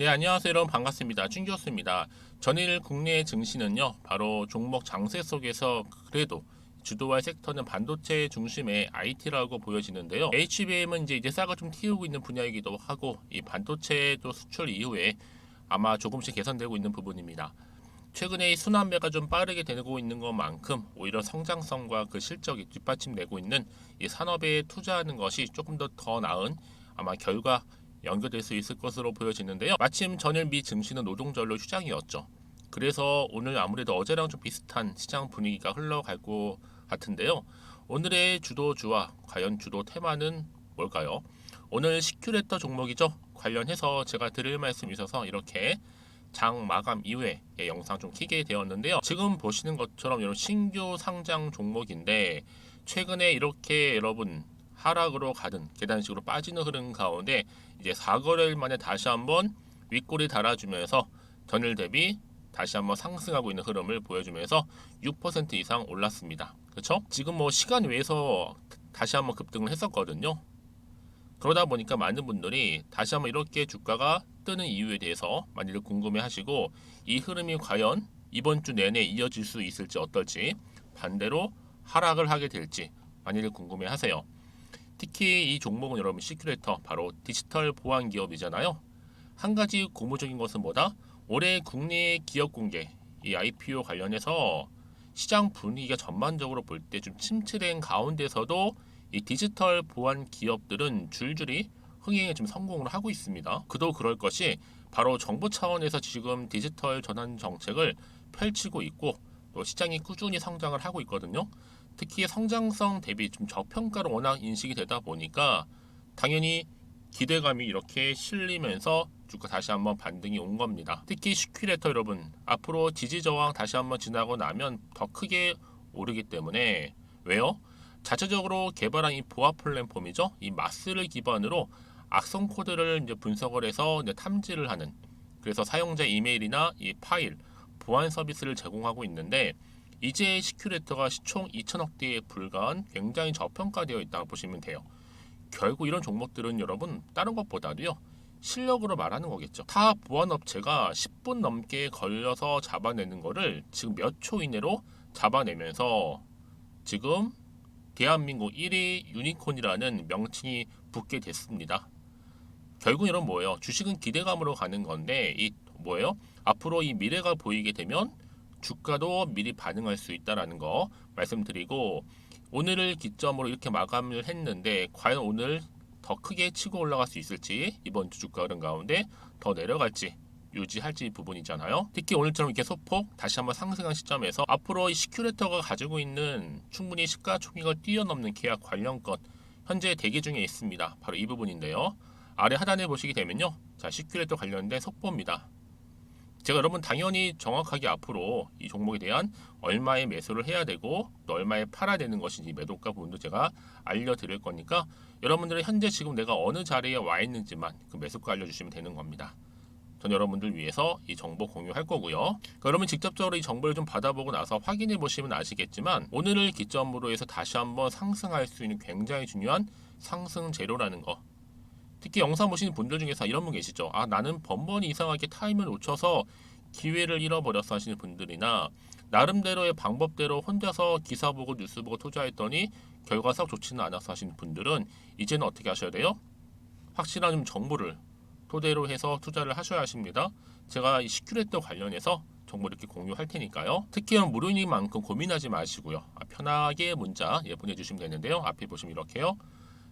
네, 안녕하세요. 여러분 반갑습니다. 준교수입니다. 전일 국내 증시는요, 바로 종목 장세 속에서 그래도 주도할 섹터는 반도체 중심의 IT라고 보여지는데요. HBM은 이제 이제 싹을 좀 틔우고 있는 분야이기도 하고 이 반도체도 수출 이후에 아마 조금씩 개선되고 있는 부분입니다. 최근에 이 순환매가 좀 빠르게 되고 있는 것만큼 오히려 성장성과 그 실적이 뒷받침되고 있는 이 산업에 투자하는 것이 조금 더 더 나은 아마 결과 연결될 수 있을 것으로 보여지는데요. 마침 전일 미 증시는 노동절로 휴장이었죠. 그래서 오늘 아무래도 어제랑 좀 비슷한 시장 분위기가 흘러갈 것 같은데요. 오늘의 주도주와 과연 주도 테마는 뭘까요? 오늘 시큐레터 종목이죠. 관련해서 제가 드릴 말씀이 있어서 이렇게 장 마감 이후에 영상 좀 키게 되었는데요. 지금 보시는 것처럼 이런 신규 상장 종목인데 최근에 이렇게 여러분 하락으로 가든 계단식으로 빠지는 흐름 가운데 이제 4거래일 만에 다시 한번 윗골이 달아주면서 전일 대비 다시 한번 상승하고 있는 흐름을 보여주면서 6% 이상 올랐습니다. 그렇죠? 지금 뭐 시간 외에서 다시 한번 급등을 했었거든요. 그러다 보니까 많은 분들이 다시 한번 이렇게 주가가 뜨는 이유에 대해서 많이들 궁금해하시고 이 흐름이 과연 이번 주 내내 이어질 수 있을지 어떨지 반대로 하락을 하게 될지 많이들 궁금해하세요. 특히 이 종목은 여러분 시큐레이터 바로 디지털 보안 기업이잖아요. 한 가지 고무적인 것은 뭐다? 올해 국내 기업 공개 이 IPO 관련해서 시장 분위기가 전반적으로 볼 때 좀 침체된 가운데서도 이 디지털 보안 기업들은 줄줄이 흥행에 좀 성공을 하고 있습니다. 그도 그럴 것이 바로 정부 차원에서 지금 디지털 전환 정책을 펼치고 있고 또 시장이 꾸준히 성장을 하고 있거든요. 특히 성장성 대비 좀 저평가로 워낙 인식이 되다 보니까 당연히 기대감이 이렇게 실리면서 주가 다시 한번 반등이 온 겁니다. 특히 시큐레터 여러분 앞으로 지지 저항 다시 한번 지나고 나면 더 크게 오르기 때문에 왜요? 자체적으로 개발한 이 보안 플랫폼이죠. 이 마스를 기반으로 악성 코드를 이제 분석을 해서 이제 탐지를 하는 그래서 사용자 이메일이나 이 파일 보안 서비스를 제공하고 있는데 이제 시큐레터가 시총 2천억 대에 불과한 굉장히 저평가되어 있다고 보시면 돼요. 결국 이런 종목들은 여러분 다른 것보다도요 실력으로 말하는 거겠죠. 타 보안 업체가 10분 넘게 걸려서 잡아내는 거를 지금 몇 초 이내로 잡아내면서 지금 대한민국 1위 유니콘이라는 명칭이 붙게 됐습니다. 결국 이런 뭐예요? 주식은 기대감으로 가는 건데 이 뭐예요? 앞으로 이 미래가 보이게 되면 주가도 미리 반응할 수 있다라는 거 말씀드리고 오늘을 기점으로 이렇게 마감을 했는데 과연 오늘 더 크게 치고 올라갈 수 있을지 이번 주 주가 흐름 가운데 더 내려갈지 유지할지 부분이잖아요. 특히 오늘처럼 이렇게 소폭 다시 한번 상승한 시점에서 앞으로 이 시큐레터가 가지고 있는 충분히 시가총액을 뛰어넘는 계약 관련 것 현재 대기 중에 있습니다. 바로 이 부분인데요. 아래 하단에 보시게 되면요. 자, 시큐레터 관련된 속보입니다. 제가 여러분 당연히 정확하게 앞으로 이 종목에 대한 얼마의 매수를 해야 되고 또 얼마에 팔아야 되는 것인지 매도가 부분도 제가 알려드릴 거니까 여러분들은 현재 지금 내가 어느 자리에 와 있는지만 그 매수가 알려주시면 되는 겁니다. 전 여러분들 위해서 이 정보 공유할 거고요. 여러분 직접적으로 이 정보를 좀 받아보고 나서 확인해 보시면 아시겠지만 오늘을 기점으로 해서 다시 한번 상승할 수 있는 굉장히 중요한 상승 재료라는 거 특히 영상 보시는 분들 중에서 이런 분 계시죠. 아 나는 번번이 이상하게 타임을 놓쳐서 기회를 잃어버렸어 하시는 분들이나 나름대로의 방법대로 혼자서 기사 보고 뉴스 보고 투자했더니 결과상 좋지는 않아서 하시는 분들은 이제는 어떻게 하셔야 돼요? 확실한 좀 정보를 토대로 해서 투자를 하셔야 하십니다. 제가 이 시큐레터 관련해서 정보 이렇게 공유할 테니까요. 특히 무료이만큼 고민하지 마시고요. 아, 편하게 문자 예, 보내주시면 되는데요. 앞에 보시면 이렇게요.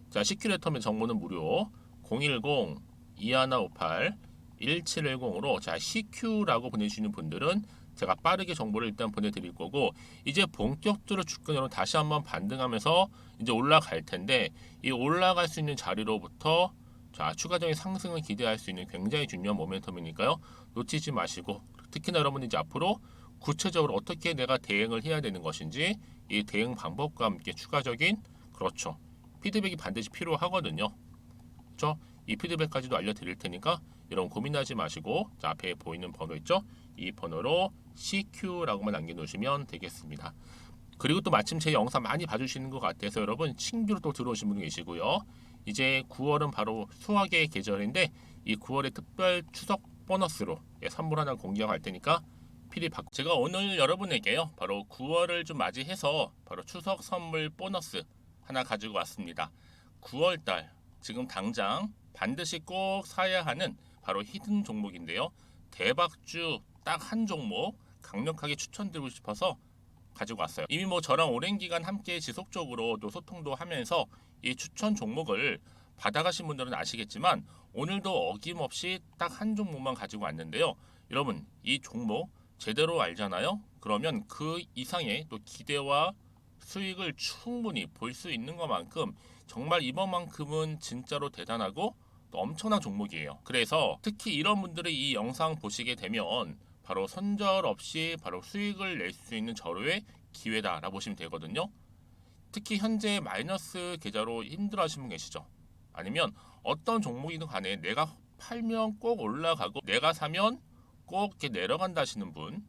자 시큐레터면 정보는 무료 010 2158 1710으로 자 CQ라고 보내주시는 분들은 제가 빠르게 정보를 일단 보내드릴 거고 이제 본격적으로 주가로 다시 한번 반등하면서 이제 올라갈 텐데 이 올라갈 수 있는 자리로부터 자 추가적인 상승을 기대할 수 있는 굉장히 중요한 모멘텀이니까요 놓치지 마시고 특히나 여러분 이제 앞으로 구체적으로 어떻게 내가 대응을 해야 되는 것인지 이 대응 방법과 함께 추가적인 그렇죠 피드백이 반드시 필요하거든요. 그렇죠? 이 피드백까지도 알려드릴 테니까 여러분 고민하지 마시고 자, 앞에 보이는 번호 있죠? 이 번호로 CQ라고만 남겨놓으시면 되겠습니다. 그리고 또 마침 제 영상 많이 봐주시는 것 같아서 여러분 신규로 또 들어오신 분 계시고요. 이제 9월은 바로 수학의 계절인데 이 9월의 특별 추석 보너스로 예, 선물 하나 공개할 테니까 필히 받고 제가 오늘 여러분에게요 바로 9월을 좀 맞이해서 바로 추석 선물 보너스 하나 가지고 왔습니다 9월달 지금 당장 반드시 꼭 사야 하는 바로 히든 종목인데요. 대박주 딱 한 종목 강력하게 추천드리고 싶어서 가지고 왔어요. 이미 뭐 저랑 오랜 기간 함께 지속적으로 또 소통도 하면서 이 추천 종목을 받아가신 분들은 아시겠지만 오늘도 어김없이 딱 한 종목만 가지고 왔는데요. 여러분 이 종목 제대로 알잖아요. 그러면 그 이상의 또 기대와 수익을 충분히 볼 수 있는 것만큼 정말 이번만큼은 진짜로 대단하고 또 엄청난 종목이에요. 그래서 특히 이런 분들이 이 영상 보시게 되면 바로 손절 없이 바로 수익을 낼 수 있는 절호의 기회다라고 보시면 되거든요. 특히 현재 마이너스 계좌로 힘들어하시는 분 계시죠? 아니면 어떤 종목이든 간에 내가 팔면 꼭 올라가고 내가 사면 꼭 이렇게 내려간다 하시는 분,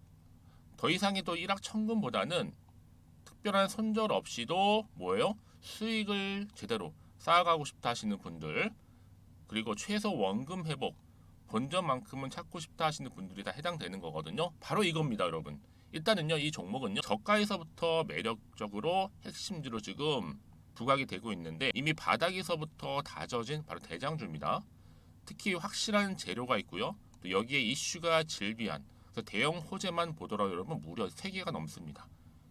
더 이상의 또 일확천금보다는 특별한 손절 없이도 뭐예요? 수익을 제대로 쌓아가고 싶다 하시는 분들, 그리고 최소 원금 회복, 본전만큼은 찾고 싶다 하시는 분들이 다 해당되는 거거든요. 바로 이겁니다, 여러분. 일단은요, 이 종목은요, 저가에서부터 매력적으로 핵심지로 지금 부각이 되고 있는데 이미 바닥에서부터 다져진 바로 대장주입니다. 특히 확실한 재료가 있고요. 또 여기에 이슈가 질비한 그래서 대형 호재만 보더라도 여러분 무려 3개가 넘습니다.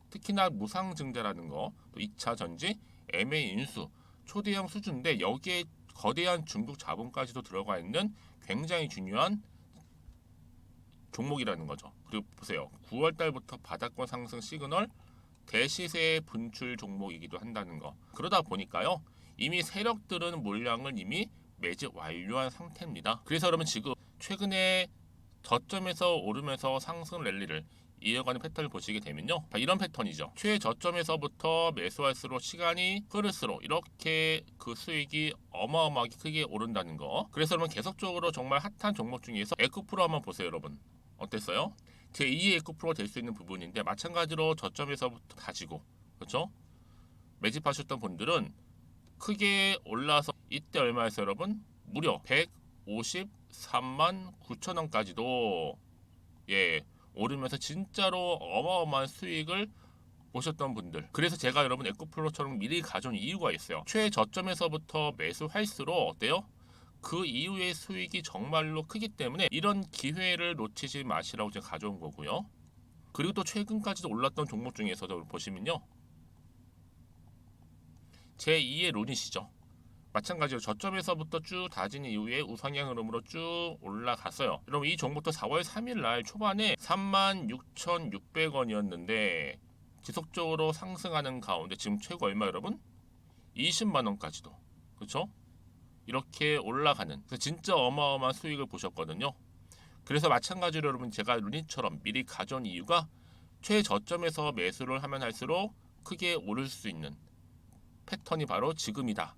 특히나 무상증자라는 거, 또 2차 전지, MA 인수, 초대형 수준인데 여기에 거대한 중국 자본까지도 들어가 있는 굉장히 중요한 종목이라는 거죠. 그리고 보세요. 9월 달부터 바닥권 상승 시그널 대시세 분출 종목이기도 한다는 거. 그러다 보니까요. 이미 세력들은 물량을 이미 매집 완료한 상태입니다. 그래서 여러분 지금 최근에 저점에서 오르면서 상승 랠리를 이어가는 패턴을 보시게 되면요. 다 이런 패턴이죠. 최저점에서부터 매수할수록 시간이 흐를수록 이렇게 그 수익이 어마어마하게 크게 오른다는 거. 그래서 여러분 계속적으로 정말 핫한 종목 중에서 에코프로 한번 보세요, 여러분. 어땠어요? 제2의 에코프로가 될수 있는 부분인데 마찬가지로 저점에서부터 다지고 그렇죠? 매집하셨던 분들은 크게 올라서 이때 얼마였어요, 여러분? 무려 153만 9천 원까지도 예 오르면서 진짜로 어마어마한 수익을 보셨던 분들. 그래서 제가 여러분 에코프로처럼 미리 가져온 이유가 있어요. 최저점에서부터 매수할수록 어때요? 그 이후의 수익이 정말로 크기 때문에 이런 기회를 놓치지 마시라고 제가 가져온 거고요. 그리고 또 최근까지도 올랐던 종목 중에서도 보시면요. 제2의 론이시죠. 마찬가지로 저점에서부터 쭉 다진 이후에 우상향 흐름으로 쭉 올라갔어요. 여러분 이 종목도 4월 3일 날 초반에 36,600원이었는데 지속적으로 상승하는 가운데 지금 최고 얼마 여러분? 20만 원까지도 그렇죠? 이렇게 올라가는 그래서 진짜 어마어마한 수익을 보셨거든요. 그래서 마찬가지로 여러분 제가 루니처럼 미리 가져온 이유가 최저점에서 매수를 하면 할수록 크게 오를 수 있는 패턴이 바로 지금이다.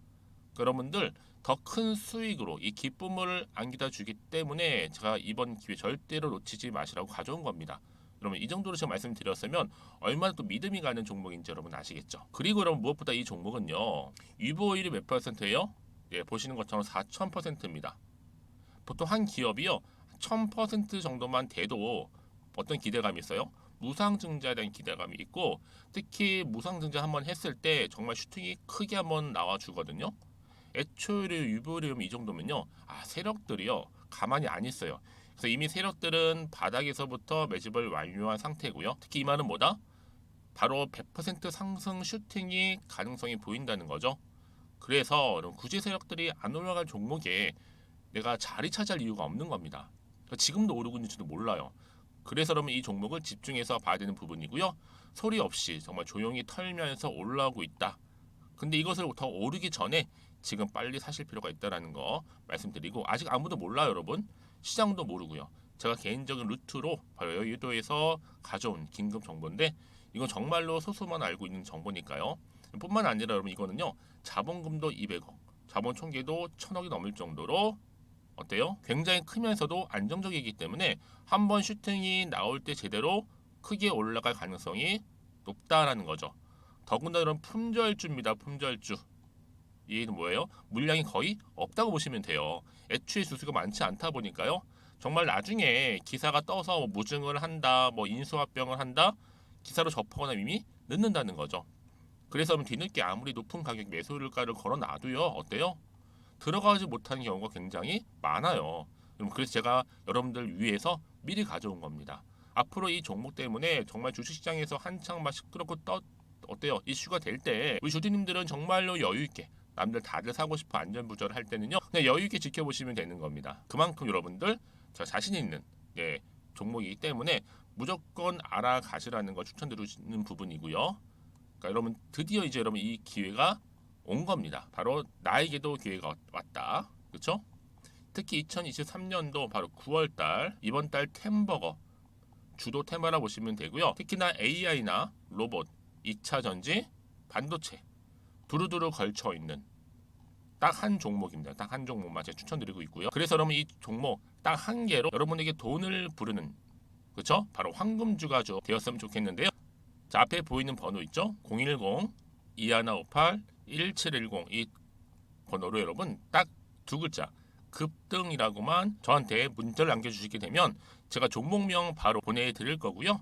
여러분들 더 큰 수익으로 이 기쁨을 안겨다 주기 때문에 제가 이번 기회 절대로 놓치지 마시라고 가져온 겁니다. 여러분 이 정도로 제가 말씀드렸으면 얼마나 또 믿음이 가는 종목인지 여러분 아시겠죠? 그리고 여러분 무엇보다 이 종목은요 유보율이 몇 퍼센트예요? 예, 보시는 것처럼 4,000%입니다. 보통 한 기업이요 1,000% 정도만 돼도 어떤 기대감이 있어요? 무상증자에 대한 기대감이 있고 특히 무상증자 한번 했을 때 정말 슈팅이 크게 한번 나와 주거든요. 애초에 유보율이 이 정도면요. 아 세력들이요 가만히 안 있어요. 그래서 이미 세력들은 바닥에서부터 매집을 완료한 상태고요. 특히 이 말은 뭐다? 바로 100% 상승 슈팅이 가능성이 보인다는 거죠. 그래서 구제 세력들이 안 올라갈 종목에 내가 자리 차지할 이유가 없는 겁니다. 그러니까 지금도 오르고 있는지도 몰라요. 그래서 여러분 이 종목을 집중해서 봐야 되는 부분이고요. 소리 없이 정말 조용히 털면서 올라오고 있다. 근데 이것을 더 오르기 전에 지금 빨리 사실 필요가 있다라는 거 말씀드리고 아직 아무도 몰라요, 여러분. 시장도 모르고요. 제가 개인적인 루트로 바로 여의도에서 가져온 긴급 정보인데 이건 정말로 소수만 알고 있는 정보니까요. 뿐만 아니라 여러분 이거는요. 자본금도 200억, 자본 총계도 1000억이 넘을 정도로 어때요? 굉장히 크면서도 안정적이기 때문에 한번 슈팅이 나올 때 제대로 크게 올라갈 가능성이 높다라는 거죠. 더군다나 이런 품절주입니다. 품절주. 이는 뭐예요? 물량이 거의 없다고 보시면 돼요. 애초에 수수가 많지 않다 보니까요. 정말 나중에 기사가 떠서 뭐 무증을 한다, 뭐 인수합병을 한다, 기사로 접하거나 이미 늦는다는 거죠. 그래서 뒤늦게 아무리 높은 가격 매수일가를 걸어놔도요, 어때요? 들어가지 못하는 경우가 굉장히 많아요. 그럼 그래서 제가 여러분들 위해서 미리 가져온 겁니다. 앞으로 이 종목 때문에 정말 주식시장에서 한창 막 시끄럽고 떠 어때요? 이슈가 될 때 우리 주주님들은 정말로 여유 있게 남들 다들 사고 싶어 안전부절을 할 때는요 그냥 여유 있게 지켜보시면 되는 겁니다. 그만큼 여러분들 저 자신 있는 예, 종목이기 때문에 무조건 알아가시라는 걸 추천드리는 부분이고요. 그러니까 여러분 드디어 이제 여러분 이 기회가 온 겁니다. 바로 나에게도 기회가 왔다. 그렇죠? 특히 2023년도 바로 9월달 이번 달 템버거 주도 테마라 보시면 되고요. 특히나 AI나 로봇, 2차 전지, 반도체 두루두루 걸쳐 있는 딱 한 종목입니다. 딱 한 종목만 제가 추천드리고 있고요. 그래서 여러분 이 종목 딱 한 개로 여러분에게 돈을 부르는 그렇죠? 바로 황금주가죠 되었으면 좋겠는데요. 자 앞에 보이는 번호 있죠? 010 2158 1710 이 번호로 여러분 딱 두 글자 급등이라고만 저한테 문자를 남겨주시게 되면 제가 종목명 바로 보내드릴 거고요.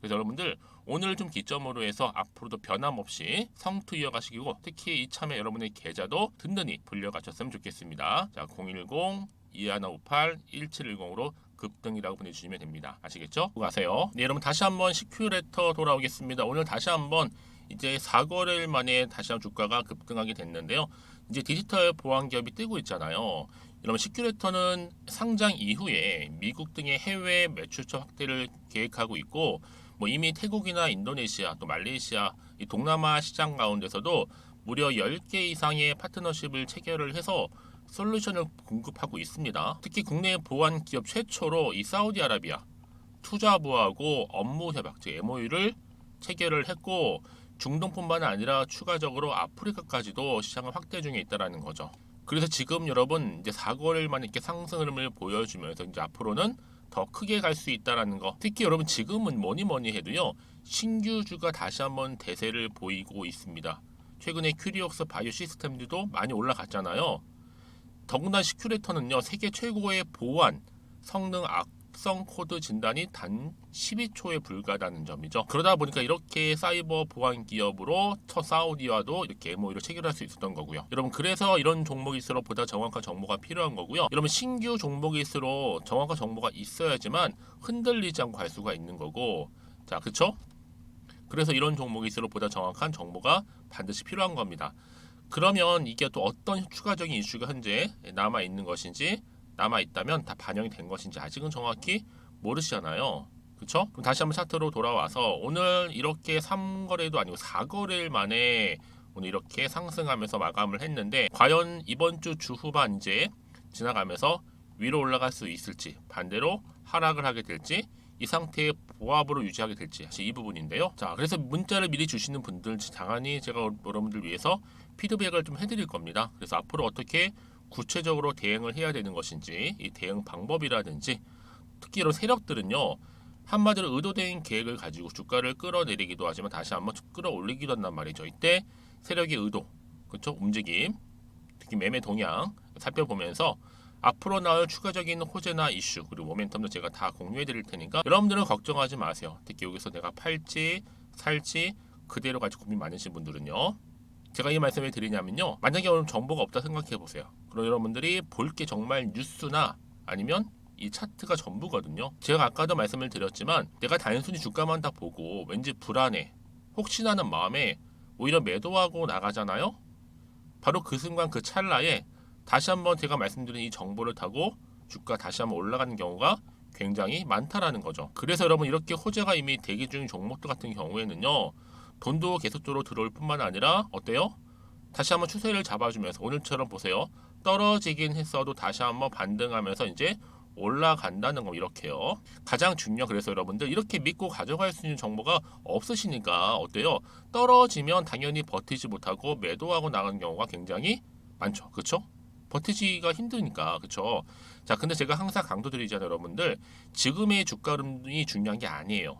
그래서 여러분들 오늘 좀 기점으로 해서 앞으로도 변함없이 성투 이어가시고 특히 이참에 여러분의 계좌도 든든히 불려가셨으면 좋겠습니다. 자, 010 2158 1710으로 급등이라고 보내주시면 됩니다. 아시겠죠? 가세요. 네, 여러분 다시 한번 시큐레터 돌아오겠습니다. 오늘 다시 한번 이제 4거래일 만에 다시 한번 주가가 급등하게 됐는데요. 이제 디지털 보안 기업이 뜨고 있잖아요. 여러분 시큐레터는 상장 이후에 미국 등의 해외 매출처 확대를 계획하고 있고 뭐 이미 태국이나 인도네시아 또 말레이시아 이 동남아 시장 가운데서도 무려 10개 이상의 파트너십을 체결을 해서 솔루션을 공급하고 있습니다. 특히 국내 보안 기업 최초로 이 사우디아라비아 투자부하고 업무 협약 즉 MOU를 체결을 했고 중동뿐만 아니라 추가적으로 아프리카까지도 시장을 확대 중에 있다라는 거죠. 그래서 지금 여러분 이제 4거래일만 이렇게 상승을 보여주면서 이제 앞으로는 더 크게 갈 수 있다라는 거. 특히 여러분 지금은 뭐니 뭐니 해도요 신규주가 다시 한번 대세를 보이고 있습니다. 최근에 큐리옥스 바이오 시스템들도 많이 올라갔잖아요. 더구나 시큐레터는요 세계 최고의 보안 성능 악 성 코드 진단이 단 12초에 불과하다는 점이죠. 그러다 보니까 이렇게 사이버 보안 기업으로 첫 사우디와도 이렇게 MOU를 체결할 수 있었던 거고요. 여러분 그래서 이런 종목일수록 보다 정확한 정보가 필요한 거고요. 여러분 신규 종목일수록 정확한 정보가 있어야지만 흔들리지 않고 갈 수가 있는 거고 자 그쵸? 그래서 이런 종목일수록 보다 정확한 정보가 반드시 필요한 겁니다. 그러면 이게 또 어떤 추가적인 이슈가 현재 남아 있는 것인지 남아 있다면 다 반영이 된 것인지 아직은 정확히 모르시잖아요. 그렇죠? 그럼 다시 한번 차트로 돌아와서 오늘 이렇게 3거래도 아니고 4거래일 만에 오늘 이렇게 상승하면서 마감을 했는데 과연 이번 주 주후반 이제 지나가면서 위로 올라갈 수 있을지 반대로 하락을 하게 될지 이 상태의 보합으로 유지하게 될지 사실 이 부분인데요. 자, 그래서 문자를 미리 주시는 분들 당연히 제가 여러분들 위해서 피드백을 좀 해드릴 겁니다. 그래서 앞으로 어떻게 구체적으로 대응을 해야 되는 것인지 이 대응 방법이라든지 특히 이런 세력들은요 한마디로 의도된 계획을 가지고 주가를 끌어내리기도 하지만 다시 한번 끌어올리기도 한단 말이죠. 이때 세력의 의도, 그렇죠? 움직임, 특히 매매 동향 살펴보면서 앞으로 나올 추가적인 호재나 이슈 그리고 모멘텀도 제가 다 공유해 드릴 테니까 여러분들은 걱정하지 마세요. 특히 여기서 내가 팔지 살지 그대로 가지고 고민 많으신 분들은요. 제가 이 말씀을 드리냐면요. 만약에 오늘 정보가 없다 생각해 보세요. 그럼 여러분들이 볼 게 정말 뉴스나 아니면 이 차트가 전부거든요. 제가 아까도 말씀을 드렸지만 내가 단순히 주가만 다 보고 왠지 불안해. 혹시나 하는 마음에 오히려 매도하고 나가잖아요. 바로 그 순간 그 찰나에 다시 한번 제가 말씀드린 이 정보를 타고 주가 다시 한번 올라가는 경우가 굉장히 많다라는 거죠. 그래서 여러분 이렇게 호재가 이미 대기 중인 종목들 같은 경우에는요. 돈도 계속적으로 들어올 뿐만 아니라 어때요? 다시 한번 추세를 잡아주면서 오늘처럼 보세요. 떨어지긴 했어도 다시 한번 반등하면서 이제 올라간다는 거 이렇게요. 가장 중요 그래서 여러분들 이렇게 믿고 가져갈 수 있는 정보가 없으시니까 어때요? 떨어지면 당연히 버티지 못하고 매도하고 나가는 경우가 굉장히 많죠. 그렇죠? 버티기가 힘드니까 그렇죠. 자, 근데 제가 항상 강조드리잖아요, 여러분들. 지금의 주가 흐름이 중요한 게 아니에요.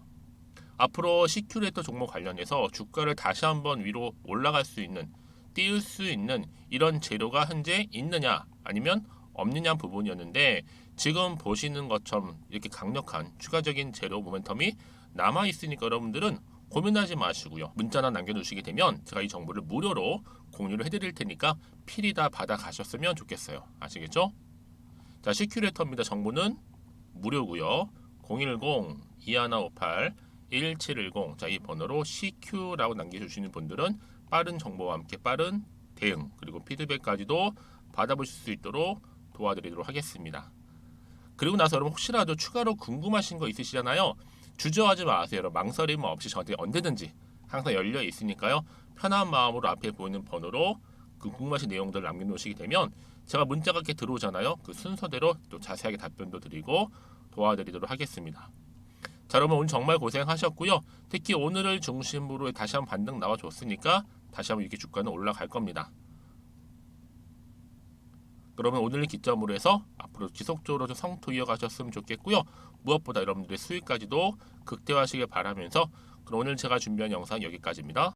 앞으로 시큐레이터 종목 관련해서 주가를 다시 한번 위로 올라갈 수 있는 띄울 수 있는 이런 재료가 현재 있느냐 아니면 없느냐 부분이었는데 지금 보시는 것처럼 이렇게 강력한 추가적인 재료 모멘텀이 남아 있으니까 여러분들은 고민하지 마시고요. 문자나 남겨주시게 되면 제가 이 정보를 무료로 공유를 해드릴 테니까 필히 다 받아 가셨으면 좋겠어요. 아시겠죠? 자, 시큐레이터입니다. 정보는 무료고요. 010-2158-1710. 자, 이 번호로 CQ라고 남겨주시는 분들은 빠른 정보와 함께 빠른 대응 그리고 피드백까지도 받아보실 수 있도록 도와드리도록 하겠습니다. 그리고 나서 여러분 혹시라도 추가로 궁금하신 거 있으시잖아요. 주저하지 마세요. 여러분. 망설임 없이 저한테 언제든지 항상 열려 있으니까요. 편한 마음으로 앞에 보이는 번호로 그 궁금하신 내용들을 남겨놓으시게 되면 제가 문자가 이렇게 들어오잖아요. 그 순서대로 또 자세하게 답변도 드리고 도와드리도록 하겠습니다. 자, 여러분 오늘 정말 고생하셨고요. 특히 오늘을 중심으로 다시 한번 반등 나와줬으니까 다시 한번 이렇게 주가는 올라갈 겁니다. 그러면 오늘 기점으로 해서 앞으로 지속적으로 좀 성투 이어가셨으면 좋겠고요. 무엇보다 여러분들의 수익까지도 극대화하시길 바라면서 그럼 오늘 제가 준비한 영상 여기까지입니다.